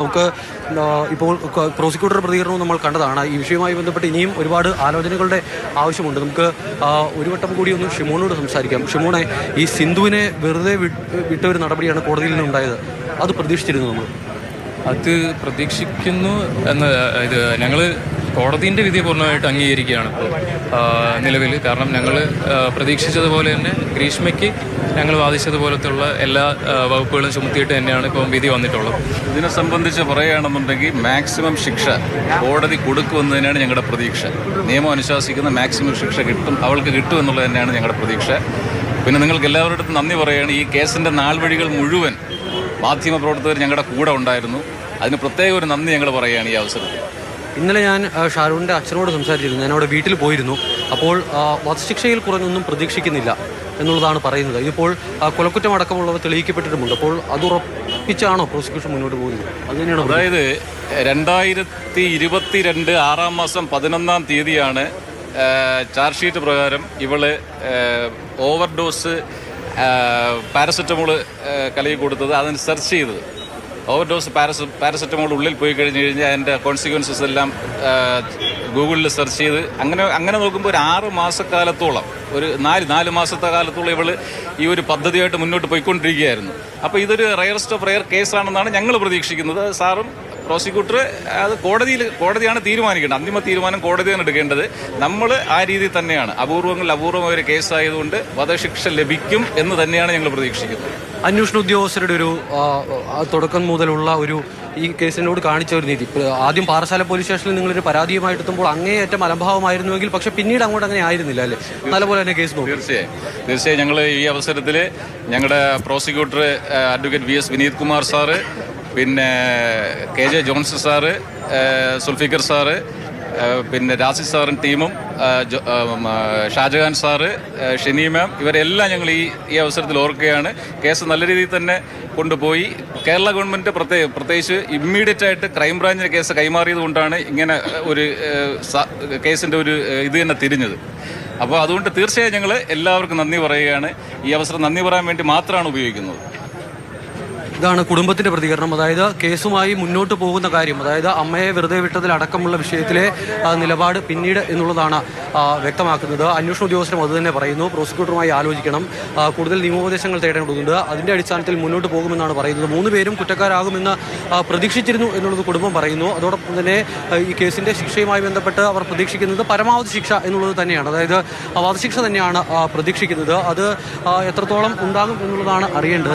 നമുക്ക് ഇപ്പോൾ പ്രോസിക്യൂട്ടർ പ്രതികരണവും നമ്മൾ കണ്ടതാണ്. ഈ വിഷയവുമായി ബന്ധപ്പെട്ട് ഇനിയും ഒരുപാട് ആലോചനകളുടെ ആവശ്യമുണ്ട്. നമുക്ക് ഒരു വട്ടം കൂടി ഒന്ന് ഷിമോനോട് സംസാരിക്കാം. ഷിമോണെ ഈ സിന്ധുവിനെ വെറുതെ വിട്ട ഒരു നടപടിയാണ് കോടതിയിൽ നിന്നുണ്ടായത്. അത് പ്രതീക്ഷിച്ചിരുന്നു നമ്മൾ. അത് പ്രതീക്ഷിക്കുന്നു എന്ന് ഇത് ഞങ്ങൾ കോടതിന്റെ വിധി പൂർണമായിട്ട് അംഗീകരിക്കുകയാണ് ഇപ്പോൾ നിലവിൽ. കാരണം ഞങ്ങൾ പ്രതീക്ഷിച്ചതുപോലെ തന്നെ ഗ്രീഷ്മയ്ക്ക് ഞങ്ങൾ വാദിച്ചതുപോലത്തുള്ള എല്ലാ വകുപ്പുകളും ചുമത്തിയിട്ട് തന്നെയാണ് ഇപ്പം വിധി വന്നിട്ടുള്ളത്. ഇതിനെ സംബന്ധിച്ച് പറയുകയാണെന്നുണ്ടെങ്കിൽ മാക്സിമം ശിക്ഷ കോടതി കൊടുക്കുമെന്ന് ഞങ്ങളുടെ പ്രതീക്ഷ. നിയമം അനുശാസിക്കുന്ന മാക്സിമം ശിക്ഷ കിട്ടും അവൾക്ക് കിട്ടും എന്നുള്ളത് തന്നെയാണ് ഞങ്ങളുടെ പ്രതീക്ഷ. പിന്നെ നിങ്ങൾക്ക് എല്ലാവരുടെ നന്ദി പറയുകയാണ് ഈ കേസിന്റെ നാൾവഴികൾ മുഴുവൻ മാധ്യമപ്രവർത്തകർ ഞങ്ങളുടെ കൂടെ ഉണ്ടായിരുന്നു. അതിന് പ്രത്യേക ഒരു നന്ദി ഞങ്ങൾ പറയുകയാണ് ഈ അവസരത്തിൽ. ഇന്നലെ ഞാൻ ഷാരൂഖിന്റെ അച്ഛനോട് സംസാരിച്ചിരുന്നു. ഞാൻ അവിടെ വീട്ടിൽ പോയിരുന്നു. അപ്പോൾ വധശിക്ഷയിൽ കുറഞ്ഞൊന്നും പ്രതീക്ഷിക്കുന്നില്ല എന്നുള്ളതാണ് പറയുന്നത്. ഇതിപ്പോൾ കൊലക്കുറ്റം അടക്കമുള്ളവ തെളിയിക്കപ്പെട്ടിട്ടുമുണ്ട്. അപ്പോൾ അത് ഉറപ്പിച്ചാണോ പ്രോസിക്യൂഷൻ മുന്നോട്ട് പോകുന്നത്? അതുതന്നെയാണ് അതായത് രണ്ടായിരത്തി ഇരുപത്തിരണ്ട് ആറാം മാസം പതിനൊന്നാം തീയതിയാണ് ചാർജ് ഷീറ്റ് പ്രകാരം ഇവൾ ഓവർഡോസ് പാരസെറ്റമോൾ കലയിൽ കൊടുത്തത്. അതിന് സെർച്ച് ചെയ്തത്. ഓവർഡോസ് പാരസ പാരസെറ്റമോൾ ഉള്ളിൽ പോയി കഴിഞ്ഞ് കഴിഞ്ഞാൽ അതിന്റെ കോൺസിക്വൻസസ് എല്ലാം ഗൂഗിളിൽ സെർച്ച് ചെയ്ത് അങ്ങനെ അങ്ങനെ നോക്കുമ്പോൾ ഒരു ആറ് മാസക്കാലത്തോളം ഒരു നാല് നാല് മാസത്തെ കാലത്തുള്ള ഇവൾ ഈ ഒരു പദ്ധതിയായിട്ട് മുന്നോട്ട് പോയിക്കൊണ്ടിരിക്കുകയായിരുന്നു. അപ്പോൾ ഇതൊരു റയറസ്റ്റ് ഓഫ് റയർ കേസാണെന്നാണ് ഞങ്ങൾ പ്രതീക്ഷിക്കുന്നത്. സാറും പ്രോസിക്യൂട്ടർ അത് കോടതിയിൽ കോടതിയാണ് തീരുമാനിക്കേണ്ടത്. അന്തിമ തീരുമാനം കോടതിയാണ് എടുക്കേണ്ടത്. നമ്മൾ ആ രീതി തന്നെയാണ്. അപൂർവങ്ങളിൽ അപൂർവമായ ഒരു കേസായതുകൊണ്ട് വധശിക്ഷ ലഭിക്കും എന്ന് തന്നെയാണ് ഞങ്ങൾ പ്രതീക്ഷിക്കുന്നത്. അന്വേഷണ ഉദ്യോഗസ്ഥരുടെ ഒരു തുടക്കം മുതലുള്ള ഒരു ഈ കേസിനോട് കാണിച്ച ഒരു നീതി. ആദ്യം പാറശാല പോലീസ് സ്റ്റേഷനിൽ നിങ്ങളൊരു പരാതിയുമായിട്ട് എത്തുമ്പോൾ അങ്ങേയറ്റം അലംഭാവമായിരുന്നുവെങ്കിൽ പക്ഷെ പിന്നീട് അങ്ങോട്ട് അങ്ങനെ ആയിരുന്നില്ല അല്ലേ? നല്ലപോലെ തന്നെ കേസ് നോക്കും. തീർച്ചയായും. തീർച്ചയായും ഞങ്ങൾ ഈ അവസരത്തിൽ ഞങ്ങളുടെ prosecutor advocate V S Vineeth Kumar sir പിന്നെ K J Johnson sir Zulfikar sir പിന്നെ രാസി സാറും ടീമും ഷാജഹാൻ സാറ് ഷെനി മാം ഇവരെല്ലാം ഞങ്ങൾ ഈ ഈ അവസരത്തിൽ ഓർക്കുകയാണ്. കേസ് നല്ല രീതിയിൽ തന്നെ കൊണ്ടുപോയി. കേരള ഗവൺമെന്റ് പ്രത്യേക പ്രത്യേകിച്ച് ഇമ്മീഡിയറ്റ് ആയിട്ട് ക്രൈംബ്രാഞ്ചിന് കേസ് കൈമാറിയത് കൊണ്ടാണ് ഇങ്ങനെ ഒരു കേസിന്റെ ഒരു ഇത് തന്നെ തിരിഞ്ഞത്. അപ്പോൾ അതുകൊണ്ട് തീർച്ചയായും ഞങ്ങൾ എല്ലാവർക്കും നന്ദി പറയുകയാണ്. ഈ അവസരം നന്ദി പറയാൻ വേണ്ടി മാത്രമാണ് ഉപയോഗിക്കുന്നത്. ഇതാണ് കുടുംബത്തിന്റെ പ്രതികരണം. അതായത് കേസുമായി മുന്നോട്ട് പോകുന്ന കാര്യം അതായത് അമ്മയെ വെറുതെ വിട്ടതിൽ അടക്കമുള്ള വിഷയത്തിലെ നിലപാട് പിന്നീട് എന്നുള്ളതാണ് വ്യക്തമാക്കുന്നത്. അന്വേഷണ ഉദ്യോഗസ്ഥരും അത് തന്നെ പറയുന്നു. പ്രോസിക്യൂട്ടറുമായി ആലോചിക്കണം. കൂടുതൽ നിയമോപദേശങ്ങൾ തേടേണ്ടതുണ്ട്. അതിന്റെ അടിസ്ഥാനത്തിൽ മുന്നോട്ട് പോകുമെന്നാണ് പറയുന്നത്. മൂന്ന് പേരും കുറ്റക്കാരാകുമെന്ന് പ്രതീക്ഷിച്ചിരുന്നു എന്നുള്ളത് കുടുംബം പറയുന്നു. അതോടൊപ്പം തന്നെ ഈ കേസിന്റെ ശിക്ഷയുമായി ബന്ധപ്പെട്ട് അവർ പ്രതീക്ഷിക്കുന്നത് പരമാവധി ശിക്ഷ എന്നുള്ളത് തന്നെയാണ്. അതായത് വധശിക്ഷ തന്നെയാണ് പ്രതീക്ഷിക്കുന്നത്. അത് എത്രത്തോളം ഉണ്ടാകും എന്നുള്ളതാണ് അറിയേണ്ടത്.